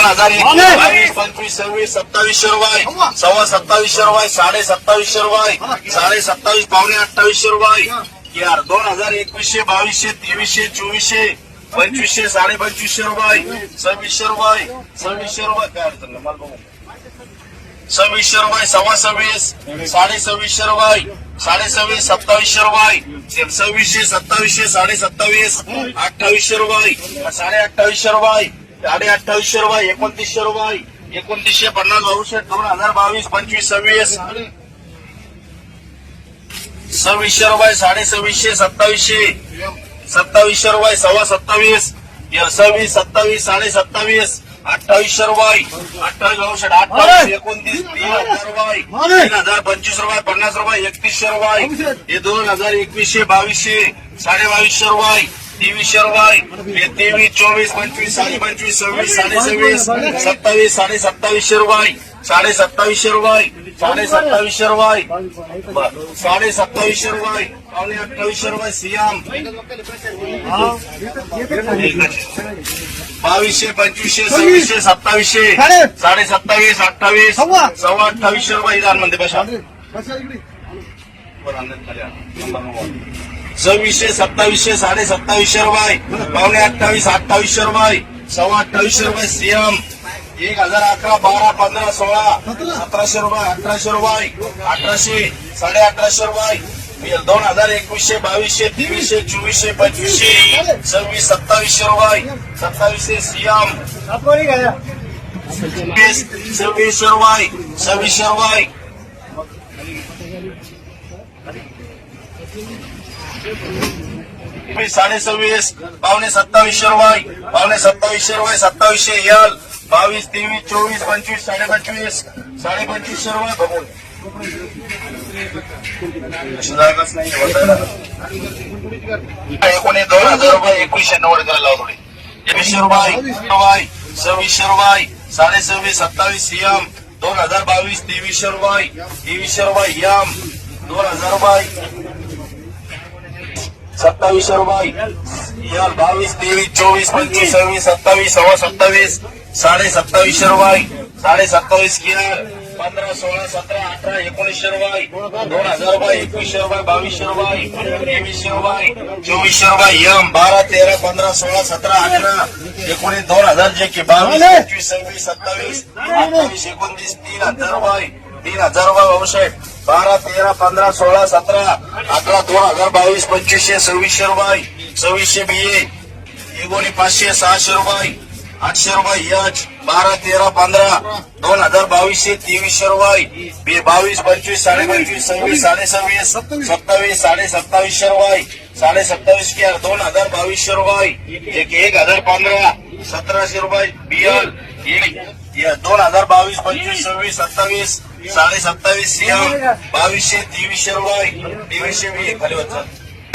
दोन हजार एकवीस पंचवीस सव्वीस सत्तावीसशे रुपये सव्वा सत्तावीसशे रुपये साडे सत्तावीसशे रुपये साडे सत्तावीस पावणे अठ्ठावीसशे रुपये यार दोन हजार एकवीसशे बावीसशे तेवीसशे चोवीसशे पंचवीसशे साडे पंचवीसशे रुपये सव्वीसशे रुपये सव्वीसशे रुपये काय अडचण मला बघू. सव्वीसशे रुपये सव्वा सव्वीस साडे सव्वीसशे रुपये साडे सव्वीस सत्तावीसशे रुपये सव्वीसशे सत्तावीसशे साडे सत्तावीस अठ्ठावीसशे रुपये साडे अठ्ठावीसशे रुपये साडे अठ्ठावीसशे रुपये एकोणतीसशे रुपये एकोणतीसशे पन्नास बावीसशे दोन हजार बावीस पंचवीस सव्वीस सव्वीसशे रुपये साडे सव्वीसशे सत्तावीसशे सत्तावीसशे रुपये सव्वा सत्तावीस सव्वीस सत्तावीस साडे सत्तावीस अठ्ठावीसशे रुपये अठ्ठावीस अठ्ठावीस एकोणतीस तीन हजार रुपये तीन हजार पंचवीस रुपये पन्नास रुपये एकतीसशे रुपये हे दोन हजार एकवीसशे बावीसशे साडे बावीसशे रुपये तेवीसशे रुपये हे तेवीस चोवीस पंचवीस साडे पंचवीस सव्वीस साडे सव्वीस सत्तावीस साडे सत्तावीसशे रुपये साडे सत्तावीसशे रुपये साडे सत्तावीसशे रुपये बरं. साडे सत्तावीसशे रुपये पावणे अठ्ठावीसशे रुपये सियाम बावीसशे पंचवीसशे सव्वीसशे सत्तावीसशे साडे सत्तावीस अठ्ठावीस सव्वा. अठ्ठावीसशे रुपये इराणमध्ये बशा सव्वीसशे सत्तावीसशे साडे सत्तावीसशे रुपये. पावणे अठ्ठावीस अठ्ठावीसशे रुपये. सव्वा अठ्ठावीसशे रुपये सीएम. एक हजार अकरा बारा पंधरा सोळा. सतराशे रुपये अठराशे रुपये. अठराशे साडे अठराशे रुपये. दोन हजार एकवीसशे बावीसशे तेवीसशे चोवीसशे पंचवीसशे. सव्वीस सत्तावीसशे रुपये. सत्तावीसशे सीएम. सव्वीसशे रुपये. सव्वीसशे रुपये. यल बावीस तेवीस चोवीस पंचवीस साडे पंचवीस साडे पंचवीसशे रुपये बघून. अशी जागाच नाही एकोणीस दोन हजार रुपये एकवीसशे नव्वद करायला लावा थोडी एकवीसशे रुपये रुपये सव्वीसशे रुपये साडे सव्वीस सत्तावीस सीएम दोन हजार बावीस तेवीसशे रुपये तेवीसशे रुपये यम. दोन हजार रुपये. सत्तावीसशे रुपये. यल बावीस तेवीस चोवीस पंचवीस सव्वीस सत्तावीस सव्वा सत्तावीस साडे सत्तावीसशे रुपये. साडे सत्तावीस कियार पंधरा सोळा सतरा अठरा एकोणीसशे रुपये. दोन हजार रुपये एकवीसशे रुपये बावीसशे रुपये तेवीसशे रुपये चोवीसशे रुपये. यम बारा तेरा पंधरा सोळा सतरा अठरा एकोणीस दोन हजार जे की बावीस पंचवीस सव्वीस सत्तावीस अठ्ठावीस एकोणतीस तीन हजार रुपये. तीन हजार रुपये व्यवसाय बारा तेरा पंधरा सोळा सतरा अठरा दोन हजार बावीस पंचवीसशे सव्वीसशे रुपये सव्वीसशे बिये एकोणी पाचशे सहाशे रुपये आठशे रुपये यच बारा तेरा पंधरा दोन हजार बावीसशे तेवीसशे रुपये बे बावीस पंचवीस साडे पंचवीस सव्वीस साडे सव्वीस सत्तावीस साडे सत्तावीसशे रुपये साडे सत्तावीस के दोन हजार बावीसशे रुपये एक एक हजार पंधरा सतराशे रुपये बियल एक दोन हजार बावीस पंचवीस सव्वीस सत्तावीस साडे सत्तावीस बावीसशे तेवीसशे रुपये तेवीसशे बी खाली होतं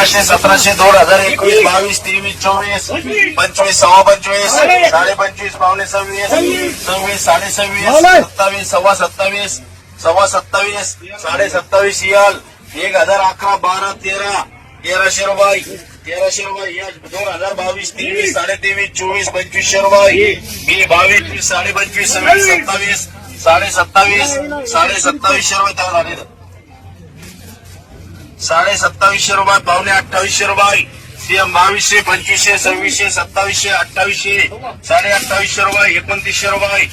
सतराशे दोन हज़ार एकवीस बावीस तेवीस चोवीस पंचवीस सव्वा पंचवीस साडे पंचवीस पावणे सव्वीस सव्वीस साडे सव्वीस सत्तावीस सव्वा सत्तावीस सव्वा सत्तावीस साडे सत्तावीस यल एक हज़ार अकरा बारा तेरा तेराशे रुपये तेराशे रुपये दोन हज़ार बावीस तेवीस साडे तेवीस चोवीस पंचवीसशे रुपये बी बावीस साडे पंचवीस सव्वीस सत्तावीस साडे सत्तावीस साडे सत्तावीसशे रुपये त्यावर आले साडे सत्तावीसशे रुपये पावणे अठ्ठावीसशे रुपये. बावीसशे पंचवीसशे सव्वीसशे सत्तावीसशे अठ्ठावीसशे साडे अठ्ठावीसशे रुपये एकोणतीसशे रुपये.